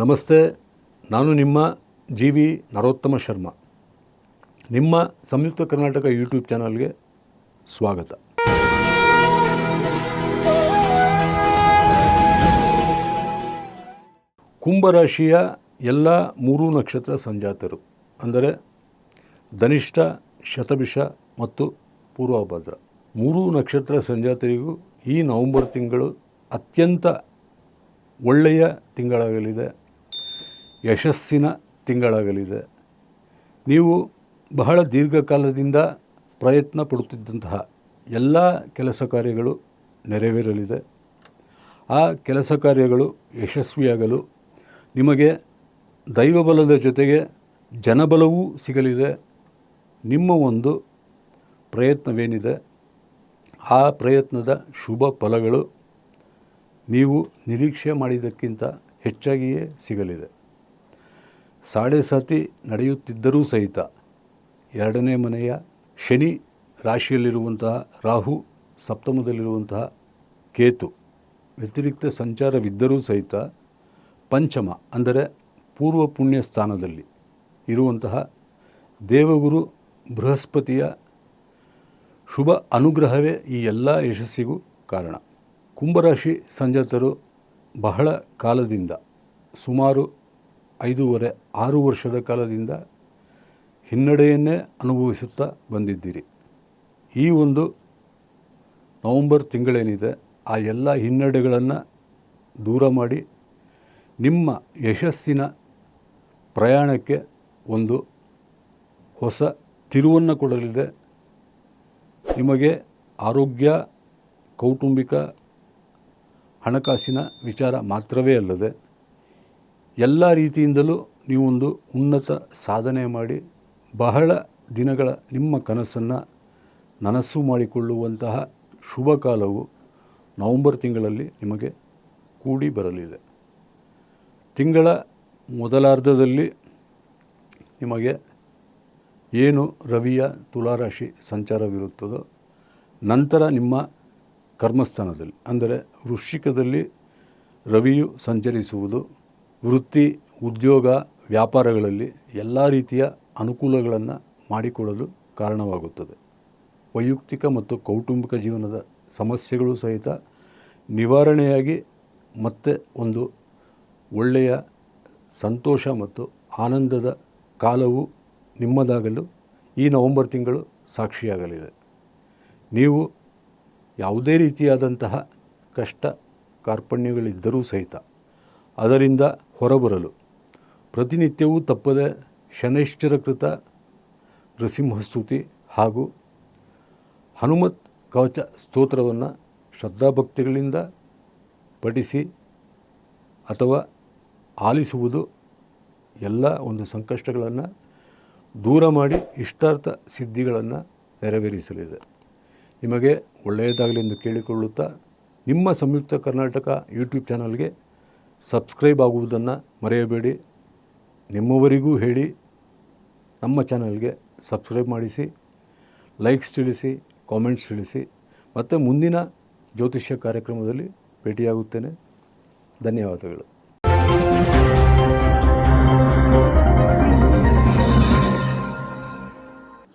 ನಮಸ್ತೆ, ನಾನು ನಿಮ್ಮ ಜಿ ವಿ ನರೋತ್ತಮ ಶರ್ಮಾ. ನಿಮ್ಮ ಸಂಯುಕ್ತ ಕರ್ನಾಟಕ ಯೂಟ್ಯೂಬ್ ಚಾನಲ್ಗೆ ಸ್ವಾಗತ. ಕುಂಭರಾಶಿಯ ಎಲ್ಲ ಮೂರು ನಕ್ಷತ್ರ ಸಂಜಾತರು, ಅಂದರೆ ಧನಿಷ್ಠ, ಶತಭಿಷ ಮತ್ತು ಪೂರ್ವಭದ್ರ. ಮೂರು ನಕ್ಷತ್ರ ಸಂಜಾತರಿಗೂ ಈ ನವೆಂಬರ್ ತಿಂಗಳು ಅತ್ಯಂತ ಒಳ್ಳೆಯ ತಿಂಗಳಾಗಲಿದೆ. ಯಶಸ್ಸಿನ ತಿಂಗಳಾಗಲಿದೆ. ನೀವು ಬಹಳ ದೀರ್ಘಕಾಲದಿಂದ ಪ್ರಯತ್ನ ಪಡುತ್ತಿದ್ದಂತಹ ಎಲ್ಲ ಕೆಲಸ ಕಾರ್ಯಗಳು ನೆರವೇರಲಿದೆ. ಆ ಕೆಲಸ ಕಾರ್ಯಗಳು ಯಶಸ್ವಿಯಾಗಲು ನಿಮಗೆ ದೈವಬಲದ ಜೊತೆಗೆ ಜನಬಲವೂ ಸಿಗಲಿದೆ. ನಿಮ್ಮ ಒಂದು ಪ್ರಯತ್ನವೇನಿದೆ? ಆ ಪ್ರಯತ್ನದ ಶುಭ ಫಲಗಳು ನೀವು ನಿರೀಕ್ಷೆ ಮಾಡಿದ್ದಕ್ಕಿಂತ ಹೆಚ್ಚಾಗಿಯೇ ಸಿಗಲಿದೆ. ಸಾಡೆ ಸಾತಿ ನಡೆಯುತ್ತಿದ್ದರೂ ಸಹಿತ ಎರಡನೇ ಮನೆಯ ಶನಿ ರಾಶಿಯಲ್ಲಿರುವಂತಹ ರಾಹು ಸಪ್ತಮದಲ್ಲಿರುವಂತಹ ಕೇತು ವ್ಯತಿರಿಕ್ತ ಸಂಚಾರವಿದ್ದರೂ ಸಹಿತ ಪಂಚಮ ಅಂದರೆ ಪೂರ್ವ ಪುಣ್ಯ ಸ್ಥಾನದಲ್ಲಿ ಇರುವಂತಹ ದೇವಗುರು ಬೃಹಸ್ಪತಿಯ ಶುಭ ಅನುಗ್ರಹವೇ ಈ ಎಲ್ಲ ಯಶಸ್ಸಿಗೂ ಕಾರಣ. ಕುಂಭರಾಶಿ ಸಂಜಾತರು ಬಹಳ ಕಾಲದಿಂದ ಸುಮಾರು ಐದೂವರೆ, ಆರು ವರ್ಷದ ಕಾಲದಿಂದ ಹಿನ್ನಡೆಯನ್ನೇ ಅನುಭವಿಸುತ್ತಾ ಬಂದಿದ್ದೀರಿ. ಈ ಒಂದು ನವಂಬರ್ ತಿಂಗಳೇನಿದೆ, ಆ ಎಲ್ಲ ಹಿನ್ನಡೆಗಳನ್ನು ದೂರ ಮಾಡಿ ನಿಮ್ಮ ಯಶಸ್ಸಿನ ಪ್ರಯಾಣಕ್ಕೆ ಒಂದು ಹೊಸ ತಿರುವನ್ನು ಕೊಡಲಿದೆ. ನಿಮಗೆ ಆರೋಗ್ಯ, ಕೌಟುಂಬಿಕ ಹಣಕಾಸಿನ ವಿಚಾರ ಮಾತ್ರವೇ ಅಲ್ಲದೆ ಎಲ್ಲ ರೀತಿಯಿಂದಲೂ ನೀವೊಂದು ಉನ್ನತ ಸಾಧನೆ ಮಾಡಿ ಬಹಳ ದಿನಗಳ ನಿಮ್ಮ ಕನಸನ್ನು ನನಸು ಮಾಡಿಕೊಳ್ಳುವಂತಹ ಶುಭ ಕಾಲವು ನವಂಬರ್ ತಿಂಗಳಲ್ಲಿ ನಿಮಗೆ ಕೂಡಿ ಬರಲಿದೆ. ತಿಂಗಳ ಮೊದಲಾರ್ಧದಲ್ಲಿ ನಿಮಗೆ ಏನು ರವಿಯ ತುಲಾರಾಶಿ ಸಂಚಾರವಿರುತ್ತದೋ ನಂತರ ನಿಮ್ಮ ಕರ್ಮಸ್ಥಾನದಲ್ಲಿ, ಅಂದರೆ ವೃಶ್ಚಿಕದಲ್ಲಿ ರವಿಯು ಸಂಚರಿಸುವುದು ವೃತ್ತಿ, ಉದ್ಯೋಗ, ವ್ಯಾಪಾರಗಳಲ್ಲಿ ಎಲ್ಲ ರೀತಿಯ ಅನುಕೂಲಗಳನ್ನು ಮಾಡಿಕೊಡಲು ಕಾರಣವಾಗುತ್ತದೆ. ವೈಯಕ್ತಿಕ ಮತ್ತು ಕೌಟುಂಬಿಕ ಜೀವನದ ಸಮಸ್ಯೆಗಳು ಸಹಿತ ನಿವಾರಣೆಯಾಗಿ ಮತ್ತೆ ಒಂದು ಒಳ್ಳೆಯ ಸಂತೋಷ ಮತ್ತು ಆನಂದದ ಕಾಲವು ನಿಮ್ಮದಾಗಲು ಈ ನವಂಬರ್ ತಿಂಗಳು ಸಾಕ್ಷಿಯಾಗಲಿದೆ. ನೀವು ಯಾವುದೇ ರೀತಿಯಾದಂತಹ ಕಷ್ಟ ಕಾರ್ಪಣ್ಯಗಳಿದ್ದರೂ ಸಹಿತ ಅದರಿಂದ ಹೊರಬರಲು. ಪ್ರತಿನಿತ್ಯವೂ ತಪ್ಪದೆ ಶನೈಶ್ಚರಕೃತ ನೃಸಿಂಹಸ್ತುತಿ ಹಾಗೂ ಹನುಮತ್ ಕವಚ ಸ್ತೋತ್ರವನ್ನು ಶ್ರದ್ಧಾಭಕ್ತಿಗಳಿಂದ ಪಠಿಸಿ ಅಥವಾ ಆಲಿಸುವುದು ಎಲ್ಲ ಒಂದು ಸಂಕಷ್ಟಗಳನ್ನು ದೂರ ಮಾಡಿ ಇಷ್ಟಾರ್ಥ ಸಿದ್ಧಿಗಳನ್ನು ನೆರವೇರಿಸಲಿದೆ. ನಿಮಗೆ ಒಳ್ಳೆಯದಾಗಲಿ ಎಂದು ಕೇಳಿಕೊಳ್ಳುತ್ತಾ ನಿಮ್ಮ ಸಂಯುಕ್ತ ಕರ್ನಾಟಕ ಯೂಟ್ಯೂಬ್ ಚಾನಲ್ಗೆ ಸಬ್ಸ್ಕ್ರೈಬ್ ಆಗುವುದನ್ನು ಮರೆಯಬೇಡಿ. ನಿಮ್ಮವರಿಗೂ ಹೇಳಿ, ನಮ್ಮ ಚಾನಲ್ಗೆ ಸಬ್ಸ್ಕ್ರೈಬ್ ಮಾಡಿಸಿ, ಲೈಕ್ಸ್ ತಿಳಿಸಿ, ಕಾಮೆಂಟ್ಸ್ ತಿಳಿಸಿ. ಮತ್ತು ಮುಂದಿನ ಜ್ಯೋತಿಷ್ಯ ಕಾರ್ಯಕ್ರಮದಲ್ಲಿ ಭೇಟಿಯಾಗುತ್ತೇನೆ. ಧನ್ಯವಾದಗಳು.